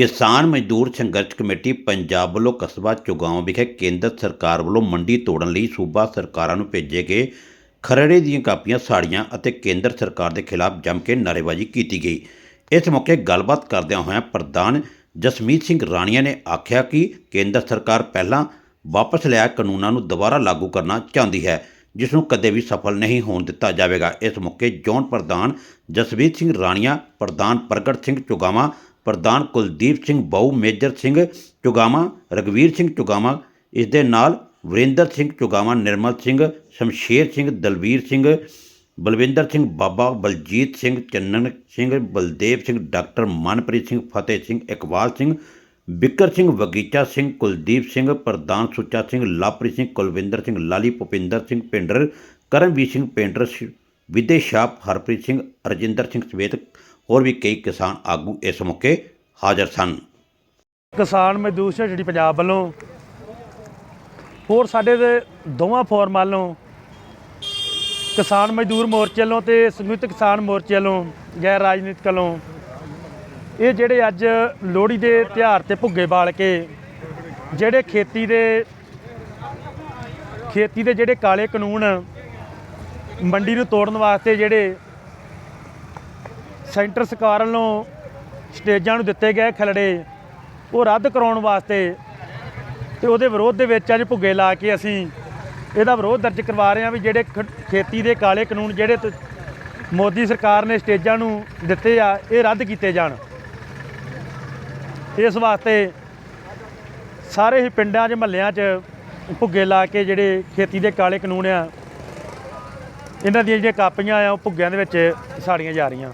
ਕਿਸਾਨ ਮਜ਼ਦੂਰ ਸੰਘਰਸ਼ ਕਮੇਟੀ ਪੰਜਾਬ ਵੱਲੋਂ ਕਸਬਾ ਚੁਗਾਉਂ ਵਿਖੇ ਕੇਂਦਰ ਸਰਕਾਰ ਵੱਲੋਂ ਮੰਡੀ ਤੋੜਨ ਲਈ ਸੂਬਾ ਸਰਕਾਰਾਂ ਨੂੰ ਭੇਜੇ ਗਏ ਖਰੜੇ ਦੀਆਂ ਕਾਪੀਆਂ, ਸਾੜੀਆਂ ਅਤੇ ਕੇਂਦਰ ਸਰਕਾਰ ਦੇ ਖਿਲਾਫ ਜੰਮ ਕੇ ਨਾਅਰੇਬਾਜ਼ੀ ਕੀਤੀ ਗਈ। ਇਸ ਮੌਕੇ ਗੱਲਬਾਤ ਕਰਦਿਆਂ ਹੋਇਆਂ ਪ੍ਰਧਾਨ ਜਸਮੀਤ ਸਿੰਘ ਰਾਣੀਆ ਨੇ ਆਖਿਆ ਕਿ ਕੇਂਦਰ ਸਰਕਾਰ ਪਹਿਲਾਂ ਵਾਪਸ ਲਿਆ ਕਾਨੂੰਨਾਂ ਨੂੰ ਦੁਬਾਰਾ ਲਾਗੂ ਕਰਨਾ ਚਾਹੁੰਦੀ ਹੈ। ਜਿਸ ਨੂੰ ਕਦੇ ਵੀ ਸਫਲ ਨਹੀਂ ਹੋਣ ਦਿੱਤਾ ਜਾਵੇਗਾ। ਇਸ ਮੌਕੇ ਜੌਨ ਪ੍ਰਧਾਨ ਜਸਵੀਰ ਸਿੰਘ ਰਾਣੀਆ, ਪ੍ਰਧਾਨ ਪ੍ਰਗਟ ਸਿੰਘ ਚੁਗਾਵਾ, ਪ੍ਰਧਾਨ ਕੁਲਦੀਪ ਸਿੰਘ ਬਾਊ, ਮੇਜਰ ਸਿੰਘ ਚੁਗਾਵਾ ਰਗਵੀਰ ਸਿੰਘ ਚੁਗਾਵਾ, ਇਸ ਦੇ ਨਾਲ ਵਰਿੰਦਰ ਸਿੰਘ ਚੁਗਾਵਾ, ਨਿਰਮਲ ਸਿੰਘ, ਸ਼ਮਸ਼ੇਰ ਸਿੰਘ, ਦਲਵੀਰ ਸਿੰਘ, ਬਲਵਿੰਦਰ ਸਿੰਘ ਬਾਬਾ, ਬਲਜੀਤ ਸਿੰਘ, ਚੰਨਨ ਸਿੰਘ, ਬਲਦੇਵ ਸਿੰਘ, ਡਾਕਟਰ ਮਨਪ੍ਰੀਤ ਸਿੰਘ, ਫਤਿਹ ਸਿੰਘ, ਇਕਬਾਲ ਸਿੰਘ ਬਿੱਕਰ ਸਿੰਘ ਵਗੀਚਾ ਸਿੰਘ, ਕੁਲਦੀਪ ਸਿੰਘ, ਪ੍ਰਧਾਨ ਸੁੱਚਾ ਸਿੰਘ ਲਾਪ੍ਰੀਤ ਸਿੰਘ, ਕੁਲਵਿੰਦਰ ਸਿੰਘ, ਲਾਲੀ ਭੁਪਿੰਦਰ ਸਿੰਘ ਪਿੰਡਰ ਕਰਮਵੀਰ ਸਿੰਘ ਪਿੰਡਰ ਵਿਦੇ ਸ਼ਾਪ ਹਰਪ੍ਰੀਤ ਸਿੰਘ, ਰਜਿੰਦਰ ਸਿੰਘ ਸਮੇਤ ਹੋਰ ਵੀ ਕਈ ਕਿਸਾਨ ਆਗੂ ਇਸ ਮੌਕੇ ਹਾਜ਼ਰ ਸਨ। ਕਿਸਾਨ ਮਜ਼ਦੂਰ ਜਿਹੜੀ ਪੰਜਾਬ ਵੱਲੋਂ। ਹੋਰ ਸਾਡੇ ਦੇ ਦੋਵਾਂ ਫੋਰਮ ਵੱਲੋਂ ਕਿਸਾਨ ਮਜ਼ਦੂਰ ਮੋਰਚੇ ਵੱਲੋਂ ਤੇ ਸੰਯੁਕਤ ਕਿਸਾਨ ਮੋਰਚੇ ਵੱਲੋਂ, ਗੈਰ ਰਾਜਨੀਤਿਕ ਵੱਲੋਂ ਇਹ ਜਿਹੜੇ ਅੱਜ ਲੋਹੜੀ ਦੇ ਤਿਉਹਾਰ ਤੇ ਭੁੱਗੇ ਬਾਲ ਕੇ ਜਿਹੜੇ ਖੇਤੀ ਦੇ ਖੇਤੀ ਦੇ ਜਿਹੜੇ ਕਾਲੇ ਕਾਨੂੰਨ ਮੰਡੀ ਨੂੰ ਤੋੜਨ ਵਾਸਤੇ ਜਿਹੜੇ ਸੈਂਟਰ ਸਰਕਾਰ ਵੱਲੋਂ ਸਟੇਜਾਂ ਨੂੰ ਦਿੱਤੇ ਗਏ ਖਲੜੇ, ਉਹ ਰੱਦ ਕਰਾਉਣ ਵਾਸਤੇ ਤੇ ਉਹਦੇ ਵਿਰੋਧ ਦੇ ਵਿੱਚ ਅੱਜ ਭੁੱਗੇ ਲਾ ਕੇ ਅਸੀਂ ਇਹਦਾ ਵਿਰੋਧ ਦਰਜ ਕਰਵਾ ਰਹੇ ਹਾਂ ਵੀ ਜਿਹੜੇ ਖ- ਖੇਤੀ ਦੇ ਕਾਲੇ ਕਾਨੂੰਨ ਜਿਹੜੇ ਮੋਦੀ ਸਰਕਾਰ ਨੇ ਸਟੇਜਾਂ ਨੂੰ ਦਿੱਤੇ ਆ, ਇਹ ਰੱਦ ਕੀਤੇ ਜਾਣ। ਇਸ ਵਾਸਤੇ ਸਾਰੇ ਹੀ ਪਿੰਡਾਂ 'ਚ, ਮਹੱਲਿਆਂ 'ਚ ਭੁੱਗੇ ਲਾ ਕੇ ਜਿਹੜੇ ਖੇਤੀ ਦੇ ਕਾਲੇ ਕਾਨੂੰਨ ਆ, ਇਹਨਾਂ ਦੀਆਂ ਜਿਹੜੀਆਂ ਕਾਪੀਆਂ ਆ, ਉਹ ਭੁੱਗਿਆਂ ਦੇ ਵਿੱਚ ਸਾੜੀਆਂ ਜਾ ਰਹੀਆਂ।